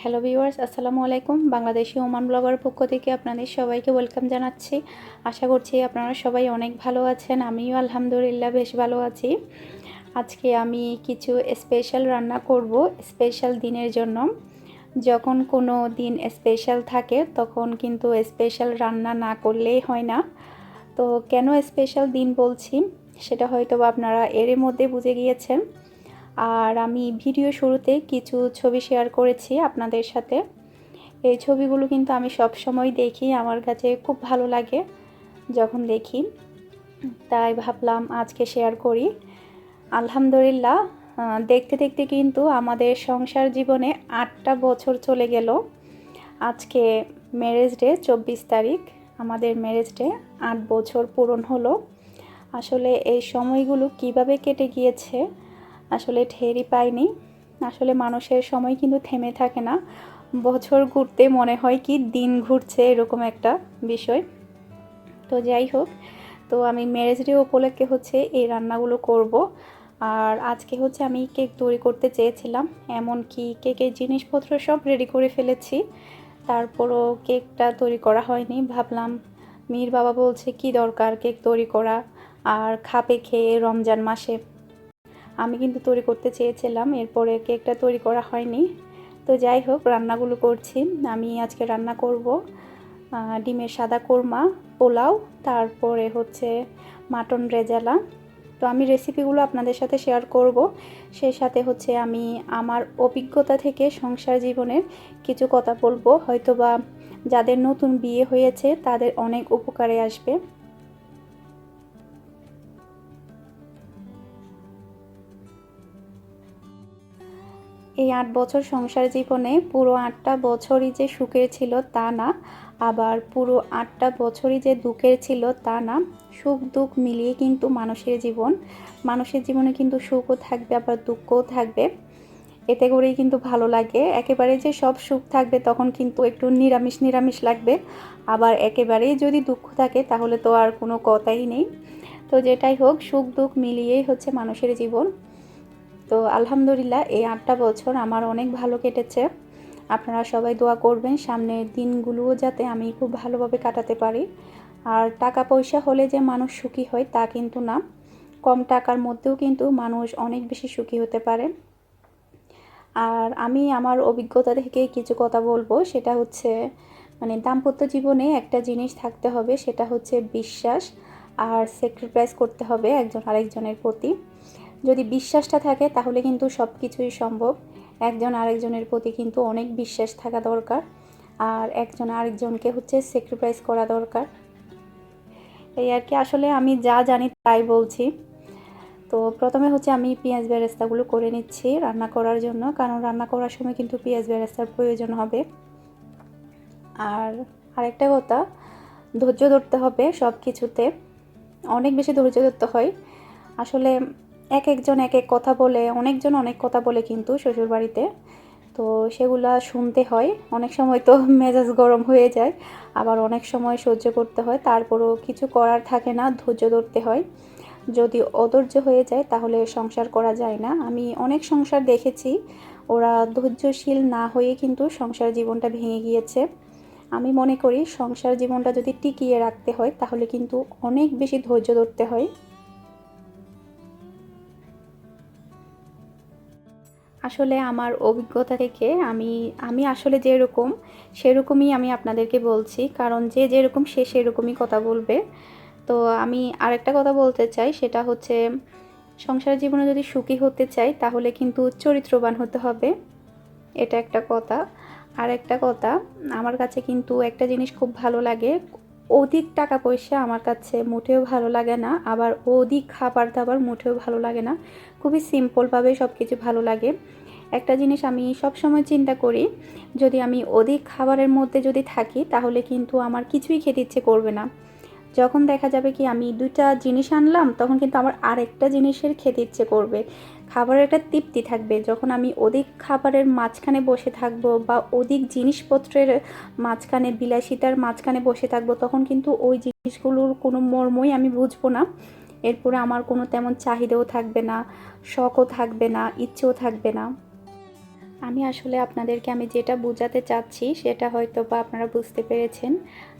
Hello viewers আসসালামু আলাইকুম। Bangladeshi Oman blogger পক্ষ থেকে আপনাদের সবাইকে ওয়েলকাম জানাচ্ছি। আশা করছি আপনারা সবাই অনেক ভালো আছেন, আমিও আলহামদুলিল্লাহ বেশ ভালো আছি। আজকে আমি কিছু স্পেশাল রান্না করব স্পেশাল দিনের জন্য। যখন কোনো দিন স্পেশাল থাকে, তখন কিন্তু স্পেশাল রান্না না করলেই হয় না। তো কেন স্পেশাল দিন বলছি, সেটা হয়তো আপনারা এর মধ্যে বুঝে গিয়েছেন। আর আমি ভিডিও শুরুতে কিছু ছবি শেয়ার করেছি আপনাদের সাথে। এই ছবিগুলো কিন্তু আমি সব সময় দেখি, আমার কাছে খুব ভালো লাগে যখন দেখি। তাই ভাবলাম আজকে শেয়ার করি। আলহামদুলিল্লাহ দেখতে দেখতে কিন্তু আমাদের সংসার জীবনে আটটা বছর চলে গেল। আজকে ম্যারেজ ডে চব্বিশ তারিখ, আমাদের ম্যারেজ ডে আট বছর পূরণ হলো। আসলে এই সময়গুলো কীভাবে কেটে গিয়েছে আসলে ঠেরই পাইনি। আসলে মানুষের সময় কিন্তু থেমে থাকে না। বছর ঘুরতে মনে হয় কি দিন ঘুরছে এরকম একটা বিষয়। তো যাই হোক, তো আমি ম্যারেজ ডে উপলক্ষে হচ্ছে এই রান্নাগুলো করব। আর আজকে হচ্ছে আমি কেক তৈরি করতে চেয়েছিলাম। এমনকি কেকের জিনিসপত্র সব রেডি করে ফেলেছি। তারপরও কেকটা তৈরি করা হয়নি। ভাবলাম, মীর বাবা বলছে, কি দরকার কেক তৈরি করা? আর খাপে খেয়ে রমজান মাসে? আমি কিন্তু তৈরি করতে চেয়েছিলাম, এরপরে কেকটা তৈরি করা হয়নি। তো যাই হোক, রান্নাগুলো করছি। আমি আজকে রান্না করব ডিমের সাদা কোরমা, পোলাও, তারপরে হচ্ছে মাটন রেজালা। তো আমি রেসিপিগুলো আপনাদের সাথে শেয়ার করব। সেই সাথে হচ্ছে আমি আমার অভিজ্ঞতা থেকে সংসার জীবনের কিছু কথা বলব। হয়তোবা যাদের নতুন বিয়ে হয়েছে, তাদের অনেক উপকারে আসবে। এই আট বছর সংসার জীবনে পুরো আটটা বছরই যে সুখের ছিল তা না, আবার পুরো আটটা বছরই যে দুঃখের ছিল তা না। সুখ, দুঃখ মিলিয়ে কিন্তু মানুষের জীবন, মানুষের জীবনে কিন্তু সুখও থাকবে, আবার দুঃখও থাকবে। এতে করেই কিন্তু ভালো লাগে। একেবারে যে সব সুখ থাকবে তখন কিন্তু একটু নিরামিষ নিরামিষ লাগবে। আবার একেবারেই যদি দুঃখ থাকে তাহলে তো আর কোনো কথাই নেই। তো যেটাই হোক, সুখ, দুঃখ মিলিয়েই হচ্ছে মানুষের জীবন। তো আলহামদুলিল্লাহ, এই আটটা বছর আমার অনেক ভালো কেটেছে। আপনারা সবাই দোয়া করবেন, সামনের দিনগুলোও যাতে আমি খুব ভালোভাবে কাটাতে পারি। আর টাকা পয়সা হলে যে মানুষ সুখী হয়, তা কিন্তু না। কম টাকার মধ্যেও কিন্তু মানুষ অনেক বেশি সুখী হতে পারে। আর আমি আমার অভিজ্ঞতা থেকে কিছু কথা বলব, সেটা হচ্ছে মানে দাম্পত্য জীবনে একটা জিনিস থাকতে হবে, সেটা হচ্ছে বিশ্বাস। আর স্যাক্রিফাইস করতে হবে একজন আরেকজনের প্রতি। যদি বিশ্বাসটা থাকে, তাহলে কিন্তু সব কিছুই সম্ভব। একজন আরেকজনের প্রতি কিন্তু অনেক বিশ্বাস থাকা দরকার। আর একজন আরেকজনকে হচ্ছে স্যাক্রিফাইস করা দরকার। এই আর কি, আসলে আমি যা জানি তাই বলছি। তো প্রথমে হচ্ছে আমি পেঁয়াজ বেরেস্তাগুলো করে নিচ্ছি রান্না করার জন্য, কারণ রান্না করার সময় কিন্তু পেঁয়াজ বেরেস্তার প্রয়োজন হবে। আর আরেকটা কথা, ধৈর্য ধরতে হবে সব কিছুতে অনেক বেশি ধৈর্য ধরতে হয়। আসলে এক একজন এক এক কথা বলে, অনেকজন অনেক কথা বলে কিন্তু শ্বশুর বাড়িতে তো সেগুলা শুনতে হয়। অনেক সময় তো মেজাজ গরম হয়ে যায়, আবার অনেক সময় সহ্য করতে হয়। তারপরও কিছু করার থাকে না, ধৈর্য ধরতে হয়। যদি অধৈর্য হয়ে যায় তাহলে সংসার করা যায় না। আমি অনেক সংসার দেখেছি, ওরা ধৈর্যশীল না হয়ে কিন্তু সংসার জীবনটা ভেঙে গিয়েছে। আমি মনে করি সংসার জীবনটা যদি টিকিয়ে রাখতে হয় তাহলে কিন্তু অনেক বেশি ধৈর্য ধরতে হয়। আসলে আমার অভিজ্ঞতা থেকে আমি আমি আসলে যেরকম, সেরকমই আমি আপনাদেরকে বলছি। কারণ যে যেরকম, সে সেরকমই কথা বলবে। তো আমি আরেকটা কথা বলতে চাই, সেটা হচ্ছে সংসার জীবনে যদি সুখী হতে চাই, তাহলে কিন্তু চরিত্রবান হতে হবে। এটা একটা কথা। আর একটা কথা, আমার কাছে কিন্তু একটা জিনিস খুব ভালো লাগে। অধিক টাকা পয়সা আমার কাছে মোটেও ভালো লাগে না, আবার অধিক খাবার দাবার মোটেও ভালো লাগে না। খুবই সিম্পলভাবে সব কিছু ভালো লাগে। একটা জিনিস আমি সব সময় চিন্তা করি, যদি আমি অধিক খাবারের মধ্যে যদি থাকি, তাহলে কিন্তু আমার কিছুই খেতে ইচ্ছে করবে না। যখন দেখা যাবে কি আমি দুটা জিনিস আনলাম, তখন কিন্তু আমার আরেকটা জিনিসের খেতে ইচ্ছে করবে। খাবারের একটা তৃপ্তি থাকবে। যখন আমি অধিক খাবারের মাঝখানে বসে থাকব বা অধিক জিনিসপত্রের মাঝখানে, বিলাসিতার মাঝখানে বসে থাকব, তখন কিন্তু ওই জিনিসগুলোর কোনো মর্মই আমি বুঝব না। এরপরে আমার কোনো তেমন চাহিদাও থাকবে না, শখও থাকবে না, ইচ্ছেও থাকবে না। আমি আসলে আপনাদেরকে আমি যেটা বোঝাতে চাচ্ছি, সেটা হয়তো বা আপনারা বুঝতে পেরেছেন।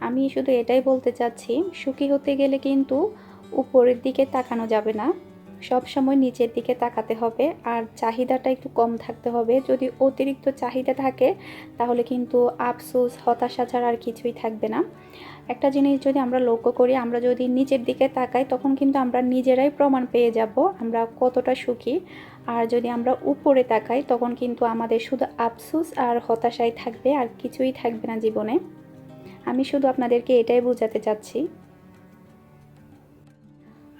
আমি শুধু এটাই বলতে চাচ্ছি, সুখী হতে গেলে কিন্তু উপরের দিকে তাকানো যাবে না। সব সময় নিচের দিকে তাকাতে হবে আর চাহিদাটা একটু কম থাকতে হবে। যদি অতিরিক্ত চাহিদা থাকে, তাহলে কিন্তু আফসোস, হতাশা ছাড়া আর কিছুই থাকবে না। একটা জিনিস যদি আমরা লক্ষ্য করি, আমরা যদি নিচের দিকে তাকাই, তখন কিন্তু আমরা নিজেরাই প্রমাণ পেয়ে যাব আমরা কতটা সুখী। আর যদি আমরা উপরে তাকাই, তখন কিন্তু আমাদের শুধু আফসোস আর হতাশাই থাকবে আর কিছুই থাকবে না জীবনে। আমি শুধু আপনাদেরকে এটাই বোঝাতে চাচ্ছি।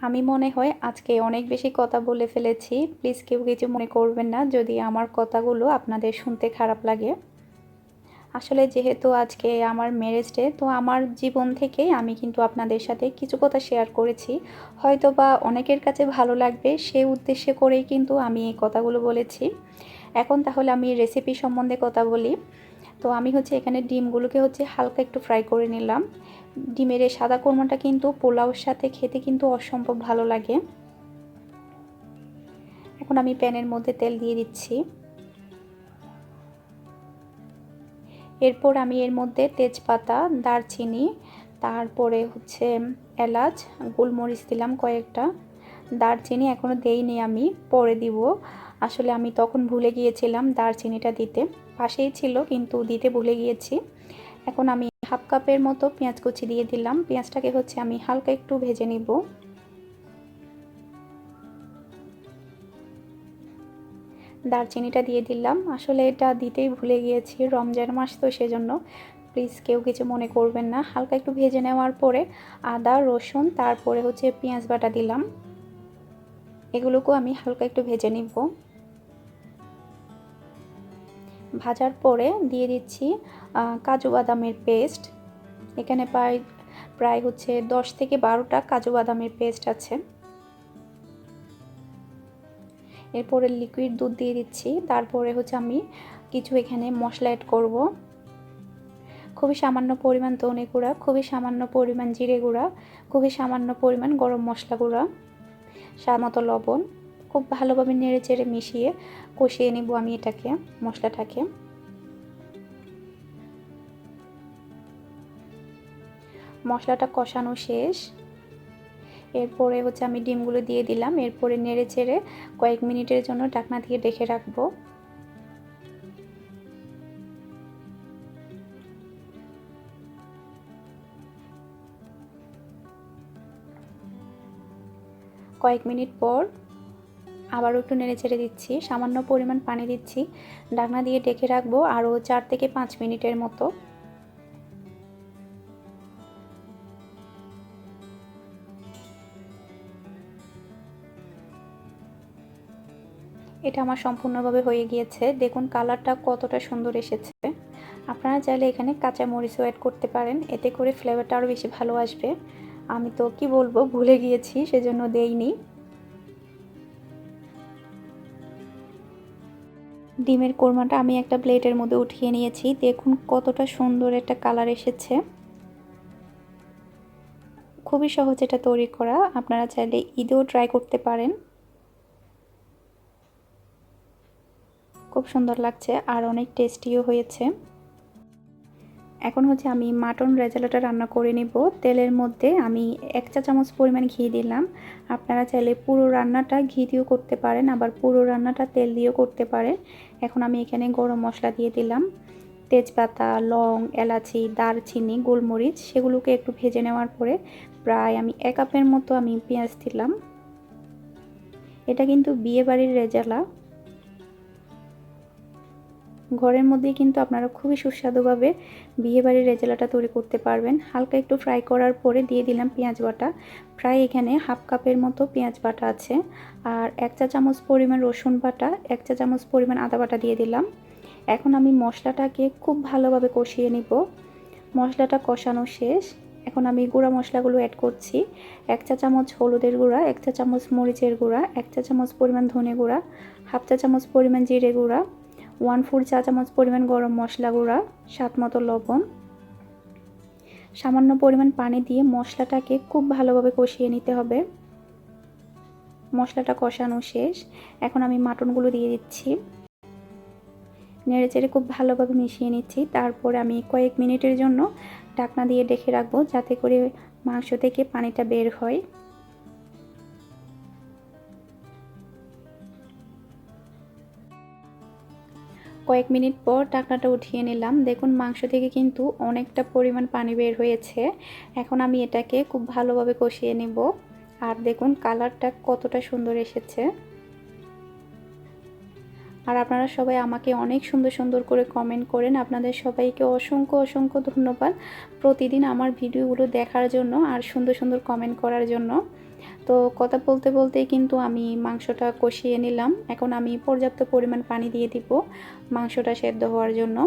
আমি মনে হয় আজকে অনেক বেশি কথা বলে ফেলেছি। প্লিজ কেউ কিছু মনে করবেন না, যদি আমার কথাগুলো আপনাদের শুনতে খারাপ লাগে। আসলে যেহেতু আজকে আমার ম্যারেজ ডে তো আমার জীবন থেকেই আমি কিন্তু আপনাদের সাথে কিছু কথা শেয়ার করেছি। হয়তো বা অনেকের কাছে ভালো লাগবে, সে উদ্দেশ্যে করেই কিন্তু আমি এই কথাগুলো বলেছি। এখন তাহলে আমি রেসিপি সম্বন্ধে কথা বলি। তো আমি হচ্ছে এখানে ডিমগুলোকে হচ্ছে হালকা একটু ফ্রাই করে নিলাম। ডিমের এই সাদা কোরমাটা কিন্তু পোলাওর সাথে খেতে কিন্তু অসম্ভব ভালো লাগে। এখন আমি প্যানের মধ্যে তেল দিয়ে দিচ্ছি। এরপর আমি এর মধ্যে তেজপাতা, দারচিনি, তারপরে হচ্ছে এলাচ, গোলমরিচ দিলাম কয়েকটা। দারচিনি এখনও দেইনি আমি, পরে দিব। আসলে আমি তখন ভুলে গিয়েছিলাম দারচিনিটা দিতে। পাশেই ছিল, কিন্তু দিতে ভুলে গিয়েছি। এখন আমি হাফ কাপের মতো পেঁয়াজ কুচি দিয়ে দিলাম। পেঁয়াজটাকে হচ্ছে আমি হালকা একটু ভেজে নিব। দারচিনিটা দিয়ে দিলাম। আসলে এটা দিতেই ভুলে গিয়েছি, রমজান মাস তো সেজন্য। প্লিজ কেউ কিছু মনে করবেন না। হালকা একটু ভেজে নেওয়ার পরে আদা, রসুন, তারপরে হচ্ছে পেঁয়াজ বাটা দিলাম। এগুলোকেও আমি হালকা একটু ভেজে নিব। ভাজার পরে দিয়ে দিচ্ছি কাজু বাদামের পেস্ট এখানে প্রায় প্রায় হচ্ছে দশ থেকে বারোটা কাজু বাদামের পেস্ট আছে। এরপরে লিকুইড দুধ দিয়ে দিচ্ছি। তারপরে হচ্ছে আমি কিছু এখানে মশলা অ্যাড করব। খুবই সামান্য পরিমাণ ধনে গুঁড়া, খুবই সামান্য পরিমাণ জিরে গুঁড়া, খুবই সামান্য পরিমাণ গরম মশলা গুঁড়া, স্বাদ মতো লবণ। খুব ভালোভাবে নেড়ে চেড়ে মিশিয়ে কষিয়ে নেব আমি এটাকে, মশলাটাকে। মশলাটা কষানো শেষ। এরপরে হচ্ছে আমি ডিমগুলো দিয়ে দিলাম। এরপরে নেড়ে চেড়ে কয়েক মিনিটের জন্য ঢাকনা দিয়ে ডেকে রাখব। কয়েক মিনিট পর আবারও একটু নেড়ে ছেড়ে দিচ্ছি। সামান্য পরিমাণ পানি দিচ্ছি। ঢাকনা দিয়ে ডেকে রাখব আরও চার থেকে পাঁচ মিনিটের মতো। এটা আমার সম্পূর্ণভাবে হয়ে গিয়েছে। দেখুন কালারটা কতটা সুন্দর এসেছে। আপনারা চাইলে এখানে কাঁচা মরিচও অ্যাড করতে পারেন। এতে করে ফ্লেভারটা আরও বেশি ভালো আসবে। আমি তো কি বলব, ভুলে গিয়েছি, সেজন্য দেইনি। ডিমের কোরমাটা আমি একটা প্লেটের মধ্যে উঠিয়ে নিয়েছি। দেখুন কতটা সুন্দর একটা কালার এসেছে। খুবই সহজ এটা তৈরি করা। আপনারা চাইলে ঈদেও ট্রাই করতে পারেন। খুব সুন্দর লাগছে আর অনেক টেস্টিও হয়েছে। এখন হচ্ছে আমি মাটন রেজালাটা রান্না করে নেব। তেলের মধ্যে আমি এক চা চামচ পরিমাণ ঘি দিলাম। আপনারা চাইলে পুরো রান্নাটা ঘি দিয়েও করতে পারেন, আবার পুরো রান্নাটা তেল দিয়েও করতে পারেন। এখন আমি এখানে গরম মশলা দিয়ে দিলাম। তেজপাতা, লং, এলাচি, দারচিনি, গোলমরিচ সেগুলোকে একটু ভেজে নেওয়ার পরে প্রায় আমি এক কাপের মতো আমি পেঁয়াজ দিলাম। এটা কিন্তু বিয়ে বাড়ির রেজালা। ঘরের মধ্যেই কিন্তু আপনারা খুবই সুস্বাদুভাবে বিয়েবাড়ির রেজালাটা তৈরি করতে পারবেন। হালকা একটু ফ্রাই করার পরে দিয়ে দিলাম পেঁয়াজ বাটা। প্রায় এখানে হাফ কাপের মতো পেঁয়াজ বাটা আছে। আর এক চা চামচ পরিমাণ রসুন বাটা, এক চা চামচ পরিমাণ আদা বাটা দিয়ে দিলাম। এখন আমি মশলাটাকে খুব ভালোভাবে কষিয়ে নিব। মশলাটা কষানো শেষ। এখন আমি গুঁড়া মশলাগুলো অ্যাড করছি। এক চা চামচ হলুদের গুঁড়া, এক চা চামচ মরিচের গুঁড়া, এক চা চামচ পরিমাণ ধনে গুঁড়া হাফ চা চামচ পরিমাণ জিরে গুঁড়া ওয়ান ফোর চা চামচ পরিমাণ গরম মশলা গুঁড়া, স্বাদ মতো লবণ। সামান্য পরিমাণ পানি দিয়ে মশলাটাকে খুব ভালোভাবে কষিয়ে নিতে হবে। মশলাটা কষানো শেষ। এখন আমি মাটনগুলো দিয়ে দিচ্ছি। নেড়ে চেড়ে খুব ভালোভাবে মিশিয়ে নিচ্ছি। তারপরে আমি কয়েক মিনিটের জন্য ঢাকনা দিয়ে ডেকে রাখব যাতে করে মাংস থেকে পানিটা বের হয়। কয়েক মিনিট পর ঢাকনাটা উঠিয়ে নিলাম। দেখুন, মাংস থেকে কিন্তু অনেকটা পরিমাণ পানি বের হয়েছে। এখন আমি এটাকে খুব ভালোভাবে কষিয়ে নেব। আর দেখুন, কালারটা কতটা সুন্দর এসেছে। আর আপনারা সবাই আমাকে অনেক সুন্দর সুন্দর করে কমেন্ট করেন। আপনাদের সবাইকে অসংখ্য অসংখ্য ধন্যবাদ প্রতিদিন আমার ভিডিওগুলো দেখার জন্য আর সুন্দর সুন্দর কমেন্ট করার জন্য। তো কথা বলতে বলতে কিন্তু আমি মাংসটা কষিয়ে নিলাম। এখন আমি পর্যাপ্ত পরিমাণ পানি দিয়ে দিব মাংসটা সেদ্ধ হওয়ার জন্য।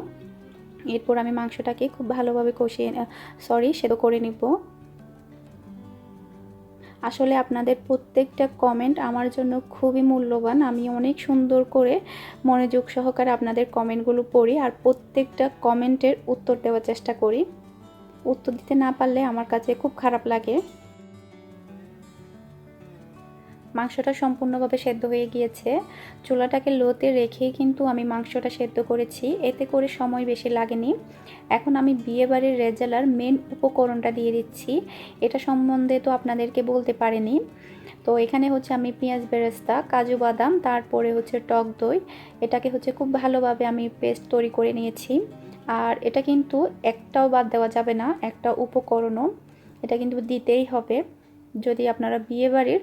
এরপর আমি মাংসটাকে খুব ভালোভাবে কষিয়ে সরি সেদ্ধ করে নিব। আসলে আপনাদের প্রত্যেকটা কমেন্ট আমার জন্য খুবই মূল্যবান। আমি অনেক সুন্দর করে মনোযোগ সহকারে আপনাদের কমেন্টগুলো পড়ি আর প্রত্যেকটা কমেন্টের উত্তর দেওয়ার চেষ্টা করি। উত্তর দিতে না পারলে আমার কাছে খুব খারাপ লাগে। মাংসটা সম্পূর্ণভাবে সেদ্ধ হয়ে গিয়েছে। চুলাটাকে লোতে রেখেই কিন্তু আমি মাংসটা সেদ্ধ করেছি। এতে করে সময় বেশি লাগেনি। এখন আমি বিয়েবাড়ির রেজালার মেন উপকরণটা দিয়ে দিচ্ছি। এটা সম্বন্ধে তো আপনাদেরকে বলতে পারিনি। তো এখানে হচ্ছে আমি পেঁয়াজ বেরেস্তা, কাজু বাদাম, তারপরে হচ্ছে টক দই। এটাকে হচ্ছে খুব ভালোভাবে আমি পেস্ট তৈরি করে নিয়েছি। আর এটা কিন্তু একটাও বাদ দেওয়া যাবে না, একটা উপকরণও। এটা কিন্তু দিতেই হবে। যদি আপনারা বিয়েবাড়ির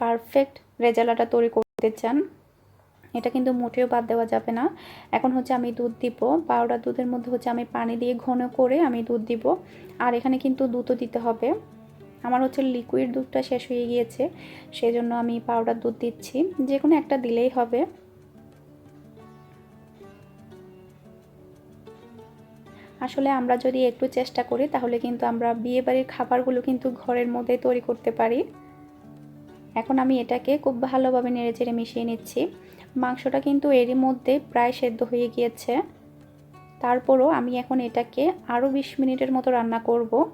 পারফেক্ট রেজালাটা তৈরি করতে চান, এটা কিন্তু মোটেও বাদ দেওয়া যাবে না। এখন হচ্ছে আমি দুধ দিব পাউডার দুধের মধ্যে হচ্ছে আমি পানি দিয়ে ঘন করে আমি দুধ দিব। আর এখানে কিন্তু দুধও দিতে হবে। আমার হচ্ছে লিকুইড দুধটা শেষ হয়ে গিয়েছে, সেজন্য আমি পাউডার দুধ দিচ্ছি। যে কোনো একটা দিলেই হবে। আসলে আমরা যদি একটু চেষ্টা করি, তাহলে কিন্তু আমরা বিয়েবাড়ির খাবারগুলো কিন্তু ঘরের মধ্যে তৈরি করতে পারি। এখন আমি এটাকে খুব ভালোভাবে নেড়ে চেড়ে মিশিয়ে নিচ্ছি। মাংসটা কিন্তু এরই মধ্যে প্রায় সেদ্ধ হয়ে গিয়েছে। তারপরও আমি এখন এটাকে আরও বিশ মিনিটের মতো রান্না করব।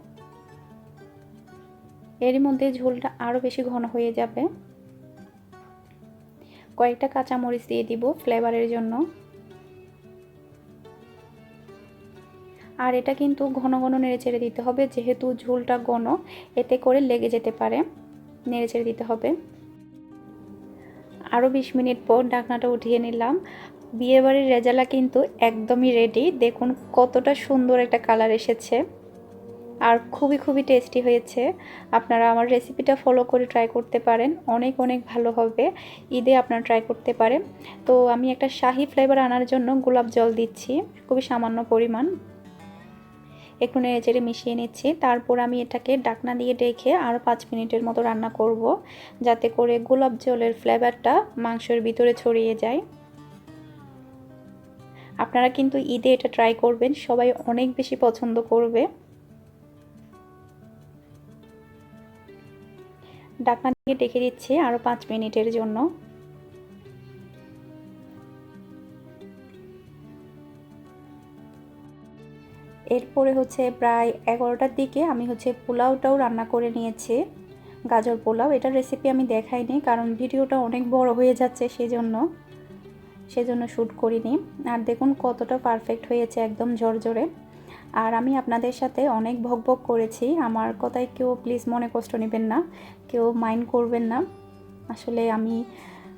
এরই মধ্যে ঝোলটা আরও বেশি ঘন হয়ে যাবে। কয়েকটা কাঁচামরিচ দিয়ে দিব ফ্লেভারের জন্য। আর এটা কিন্তু ঘন ঘন নেড়ে চেড়ে দিতে হবে, যেহেতু ঝোলটা ঘন, এতে করে লেগে যেতে পারে। নেড়ে ছেড়ে দিতে হবে। আরও বিশ মিনিট পর ডাকনাটা উঠিয়ে নিলাম। বিয়েবাড়ির রেজালা কিন্তু একদমই রেডি দেখুন কতটা সুন্দর একটা কালার এসেছে। আর খুবই খুবই টেস্টি হয়েছে। আপনারা আমার রেসিপিটা ফলো করে ট্রাই করতে পারেন। অনেক অনেক ভালো হবে। ঈদে আপনারা ট্রাই করতে পারেন। তো আমি একটা শাহি ফ্লেভার আনার জন্য গোলাপ জল দিচ্ছি। খুবই সামান্য পরিমাণ। একটু নেড়ে চেড়ে মিশিয়ে নিচ্ছি। তারপর আমি এটাকে ডাকনা দিয়ে ডেকে আরও পাঁচ মিনিটের মতো রান্না করব, যাতে করে গোলাপ জলের ফ্লেভারটা মাংসের ভিতরে ছড়িয়ে যায়। আপনারা কিন্তু ঈদে এটা ট্রাই করবেন, সবাই অনেক বেশি পছন্দ করবে। ডাকনা দিয়ে ডেকে দিচ্ছি আরও পাঁচ মিনিটের জন্য। এরপরে হচ্ছে প্রায় এগারোটার দিকে আমি হচ্ছে পোলাওটাও রান্না করে নিয়েছি, গাজর পোলাও। এটার রেসিপি আমি দেখাইনি কারণ ভিডিওটা অনেক বড় হয়ে যাচ্ছে সেজন্য সেজন্য শ্যুট করিনি। আর দেখুন কতটা পারফেক্ট হয়েছে একদম ঝরঝরে। আর আমি আপনাদের সাথে অনেক ভক ভক করেছি। আমার কথায় কেউ প্লিজ মনে কষ্ট নেবেন না, কেউ মাইন্ড করবেন না। আসলে আমি,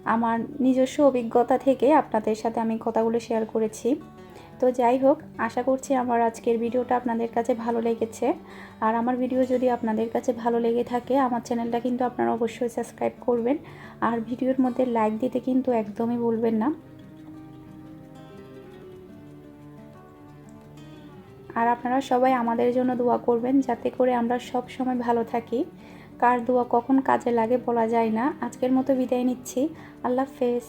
আমার নিজস্ব অভিজ্ঞতা থেকে আপনাদের সাথে আমি কথাগুলো শেয়ার করেছি। তো যাই হোক, আশা করছি আমার আজকের ভিডিওটা আপনাদের কাছে ভালো লেগেছে। আর আমার ভিডিও যদি আপনাদের কাছে ভালো লেগে থাকে, আমার চ্যানেলটা কিন্তু আপনারা অবশ্যই সাবস্ক্রাইব করবেন। আর ভিডিওর মধ্যে লাইক দিতে কিন্তু একদমই ভুলবেন না। আর আপনারা সবাই আমাদের জন্য দোয়া করবেন, যাতে করে আমরা সব সময় ভালো থাকি। কার দোয়া কখন কাজে লাগে বলা যায় না। আজকের মতো বিদায় নিচ্ছি। আল্লাহ হাফেজ।